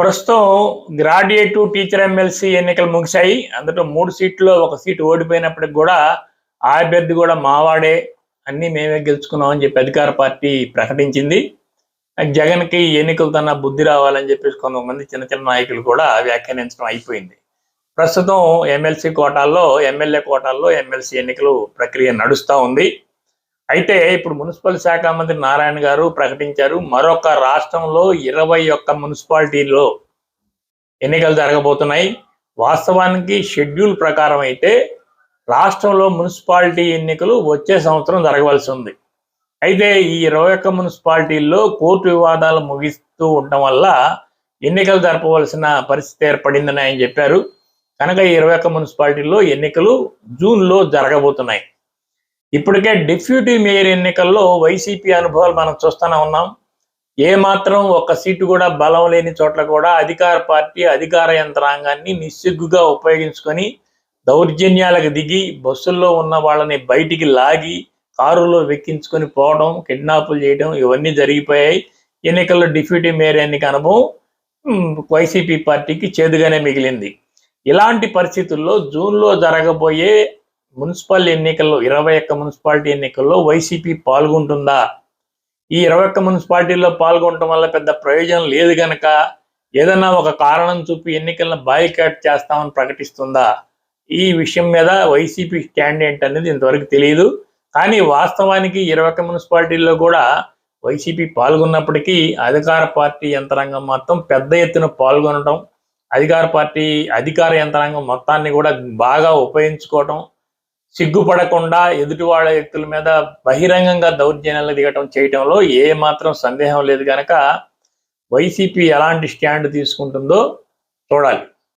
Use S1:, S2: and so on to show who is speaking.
S1: ప్రస్తుతం graduate teacher MLC ఎన్నికలు ముగిశాయి. అందులో మూడు సీట్లు ఒక సీటు ఓడిపోయినప్పటికి కూడా ఆ అభ్యర్థి కూడా మావాడే. అన్ని మేమే గెలుచుకున్నాం అని చెప్పి అధికార పార్టీ ప్రకటించింది. జగన్కి ఈ ఎన్నికలు తన బుద్ధి రావాలని చెప్పేసి కొంతమంది చిన్న చిన్న నాయకులు కూడా వ్యాఖ్యానించడం అయిపోయింది. ప్రస్తుతం ఎమ్మెల్సీ కోటాల్లో ఎమ్మెల్యే కోటాల్లో ఎమ్మెల్సీ ఎన్నికలు ప్రక్రియ నడుస్తూ ఉంది. అయితే ఇప్పుడు మున్సిపల్ శాఖ మంత్రి నారాయణ గారు ప్రకటించారు మరొక రాష్ట్రంలో ఇరవై ఒక్క మున్సిపాలిటీలో ఎన్నికలు జరగబోతున్నాయి. వాస్తవానికి షెడ్యూల్ ప్రకారం అయితే రాష్ట్రంలో మున్సిపాలిటీ ఎన్నికలు వచ్చే సంవత్సరం జరగవలసి ఉంది. అయితే ఈ ఇరవై ఒక్క మున్సిపాలిటీల్లో కోర్టు వివాదాలు ముగిస్తూ ఉండటం వల్ల ఎన్నికలు జరపవలసిన పరిస్థితి ఏర్పడిందని ఆయన చెప్పారు. కనుక ఈ ఇరవై ఒక్క మున్సిపాలిటీల్లో ఎన్నికలు జూన్లో జరగబోతున్నాయి. ఇప్పటికే డిప్యూటీ మేయర్ ఎన్నికల్లో వైసీపీ అనుభవాలు మనం చూస్తూనే ఉన్నాం. ఏ మాత్రం సీటు కూడా బలం లేని చోట్ల కూడా అధికార పార్టీ అధికార యంత్రాంగాన్ని నిస్సిగ్గుగా ఉపయోగించుకొని దౌర్జన్యాలకు దిగి బస్సుల్లో ఉన్న వాళ్ళని బయటికి లాగి కారులో వెక్కించుకొని పోవడం కిడ్నాపులు చేయడం ఇవన్నీ జరిగిపోయాయి. ఎన్నికల్లో డిప్యూటీ మేయర్ ఎన్నిక అనుభవం వైసీపీ పార్టీకి చేదుగానే మిగిలింది. ఇలాంటి పరిస్థితుల్లో జూన్లో జరగబోయే మున్సిపల్ ఎన్నికల్లో ఇరవై ఒక్క మున్సిపాలిటీ ఎన్నికల్లో వైసీపీ పాల్గొంటుందా? ఈ ఇరవై ఒక్క మున్సిపాలిటీల్లో పాల్గొనడం వల్ల పెద్ద ప్రయోజనం లేదు గనక ఏదైనా ఒక కారణం చూపి ఎన్నికలను బాయ్కాట్ చేస్తామని ప్రకటిస్తుందా? ఈ విషయం మీద వైసీపీ స్టాండ్ ఏంటనేది ఇంతవరకు తెలియదు కానీ వాస్తవానికి ఇరవై ఒక్క మున్సిపాలిటీల్లో కూడా వైసీపీ పాల్గొన్నప్పటికీ అధికార పార్టీ యంత్రాంగం మొత్తం పెద్ద ఎత్తున పాల్గొనడం అధికార పార్టీ అధికార యంత్రాంగం మొత్తాన్ని కూడా బాగా ఉపయోగించుకోవటం సిగ్గుపడకుండా ఎదుటివాళ్ళ వ్యక్తుల మీద బహిరంగంగా దౌర్జన్యాలు దిగటం చేయటంలో ఏ మాత్రం సందేహం లేదు కనుక వైసీపీ ఎలాంటి స్టాండ్ తీసుకుంటుందో చూడాలి.